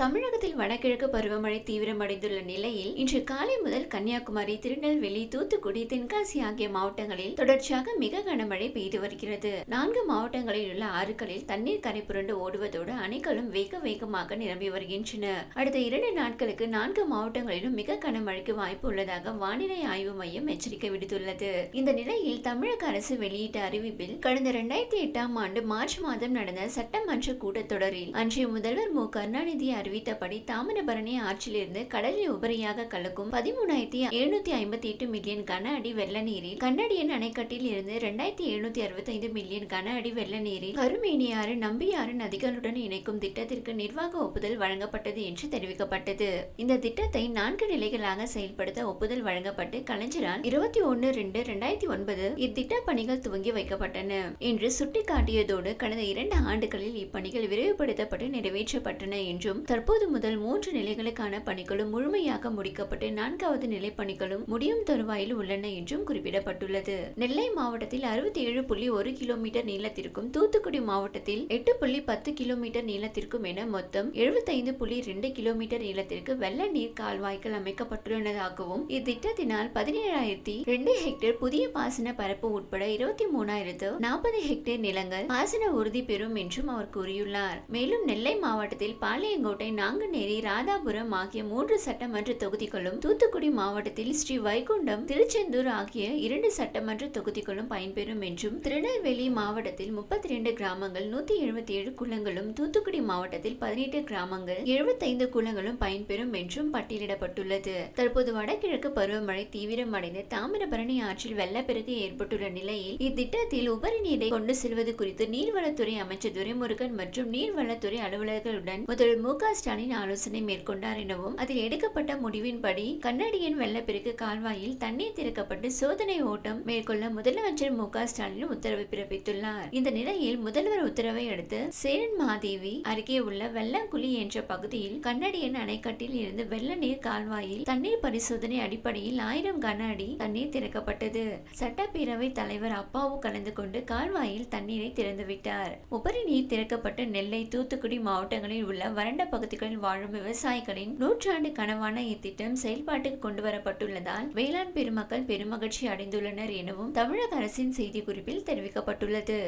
தமிழகத்தில் வடகிழக்கு பருவமழை தீவிரமடைந்துள்ள நிலையில் இன்று காலை முதல் கன்னியாகுமரி திருநெல்வேலி தூத்துக்குடி தென்காசி ஆகிய மாவட்டங்களில் தொடர்ச்சியாக மிக கனமழை பெய்து வருகிறது. நான்கு மாவட்டங்களில் உள்ள ஆறுகளில் தண்ணீர் கரை புரண்டு ஓடுவதோடு அணைகளும் வேக வேகமாக நிரம்பி வருகின்றன. அடுத்த இரண்டு நாட்களுக்கு நான்கு மாவட்டங்களிலும் மிக கனமழைக்கு வாய்ப்பு உள்ளதாக வானிலை ஆய்வு மையம் எச்சரிக்கை விடுத்துள்ளது. இந்த நிலையில் தமிழக அரசு வெளியிட்ட அறிவிப்பில் கடந்த இரண்டாயிரத்தி எட்டாம் ஆண்டு மார்ச் மாதம் நடந்த சட்டமன்ற கூட்டத்தொடரில் அன்றைய முதல்வர் மு. கருணாநிதி அறிவித்தபடி தாமிரபரணி ஆற்றிலிருந்து கடலில் உபரியாக கலக்கும் பதிமூணாயிரத்தி எழுநூத்தி ஐம்பத்தி எட்டு மில்லியன் கன அடி வெள்ள நீரில் கண்ணடியன் அணைக்கட்டில் இருந்து இரண்டாயிரத்தி எழுநூத்தி அறுபத்தி ஐந்து மில்லியன் கன அடி வெள்ள நீரில் கருமேனியாறு நம்பியாறு நதிகளுடன் இணைக்கும் திட்டத்திற்கு நிர்வாக ஒப்புதல் வழங்கப்பட்டது என்று தெரிவிக்கப்பட்டது. இந்த திட்டத்தை நான்கு நிலைகளாக செயல்படுத்த ஒப்புதல் வழங்கப்பட்டு கலைஞரால் இருபத்தி ஒன்னு ரெண்டு ரெண்டாயிரத்தி ஒன்பது இத்திட்ட பணிகள் துவங்கி வைக்கப்பட்டன என்று சுட்டிக்காட்டியதோடு கடந்த இரண்டு ஆண்டுகளில் இப்பணிகள் விரைவுபடுத்தப்பட்டு நிறைவேற்றப்பட்டன என்றும் தற்போது முதல் மூன்று நிலைகளுக்கான பணிகளும் முழுமையாக முடிக்கப்பட்டு நான்காவது நிலை பணிகளும் முடியும் தருவாயில் உள்ளன என்றும் குறிப்பிடப்பட்டுள்ளது. நெல்லை மாவட்டத்தில் அறுபத்தி ஏழு புள்ளி ஒரு கிலோமீட்டர் நீளத்திற்கும் தூத்துக்குடி மாவட்டத்தில் எட்டு புள்ளி பத்து கிலோமீட்டர் நீளத்திற்கும் என மொத்தம் எழுபத்தைந்து புள்ளி ரெண்டு கிலோமீட்டர் நீளத்திற்கு வெள்ள நீர் கால்வாய்கள் அமைக்கப்பட்டுள்ளதாகவும் இத்திட்டத்தினால் பதினேழாயிரத்தி ரெண்டு ஹெக்டேர் புதிய பாசன பரப்பு உட்பட இருபத்தி மூணாயிரத்து நாற்பது ஹெக்டேர் நிலங்கள் பாசன உறுதி பெறும் என்றும் அவர் கூறியுள்ளார். மேலும் நெல்லை மாவட்டத்தில் பாளையங்கோட்டை நாங்குநேரி ராதாபுரம் ஆகிய மூன்று சட்டமன்ற தொகுதிகளும் தூத்துக்குடி மாவட்டத்தில் ஸ்ரீ வைகுண்டம் திருச்செந்தூர் ஆகிய இரண்டு சட்டமன்ற தொகுதிகளும் பயன்பெறும் என்றும் திருநெல்வேலி மாவட்டத்தில் முப்பத்தி இரண்டு கிராமங்கள் நூத்தி எழுபத்தி ஏழு குளங்களும் தூத்துக்குடி மாவட்டத்தில் பதினெட்டு கிராமங்கள் எழுபத்தைந்து குளங்களும் பயன்பெறும் என்றும் பட்டியலிடப்பட்டுள்ளது. தற்போது வடகிழக்கு பருவமழை தீவிரமடைந்து தாமிரபரணி ஆற்றில் வெள்ளப்பெருக்கு ஏற்பட்டுள்ள நிலையில் இத்திட்டத்தில் உபரி நீரை கொண்டு செல்வது குறித்து நீர்வளத்துறை அமைச்சர் துரைமுருகன் மற்றும் நீர்வளத்துறை அலுவலர்களுடன் முதல்வர் மு க ஸ்டாலின் ஆலோசனை மேற்கொண்டார் எனவும் அதில் எடுக்கப்பட்ட முடிவின்படி கண்ணாடியின் வெள்ளப்பெருக்கு கால்வாயில் தண்ணீர் திறக்கப்பட்டு சோதனை ஓட்டம் மேற்கொள்ள முதலமைச்சர் மு ஸ்டாலின் உத்தரவு பிறப்பித்துள்ளார். இந்த நிலையில் முதல்வர் உத்தரவை அடுத்து சேரன் மாதேவி அருகே உள்ள வெள்ளங்குழி என்ற பகுதியில் கண்ணடியின் அணைக்கட்டில் இருந்து வெள்ள நீர் கால்வாயில் தண்ணீர் பரிசோதனை அடிப்படையில் ஆயிரம் கன அடி தண்ணீர் திறக்கப்பட்டது. சட்டப்பேரவை தலைவர் அப்பாவு கலந்து கொண்டு கால்வாயில் தண்ணீரை திறந்துவிட்டார். உபரி நீர் திறக்கப்பட்ட நெல்லை தூத்துக்குடி மாவட்டங்களில் உள்ள வறண்ட பகுதி பகுதிகளில் வாழும் விவசாயிகளின் நூற்றாண்டு கனவான இத்திட்டம் செயல்பாட்டுக்கு கொண்டு வரப்பட்டுள்ளதால் வேளாண் பெருமக்கள் பெருமகிழ்ச்சி அடைந்துள்ளனர் எனவும் தமிழக அரசின் செய்திக்குறிப்பில் தெரிவிக்கப்பட்டுள்ளது.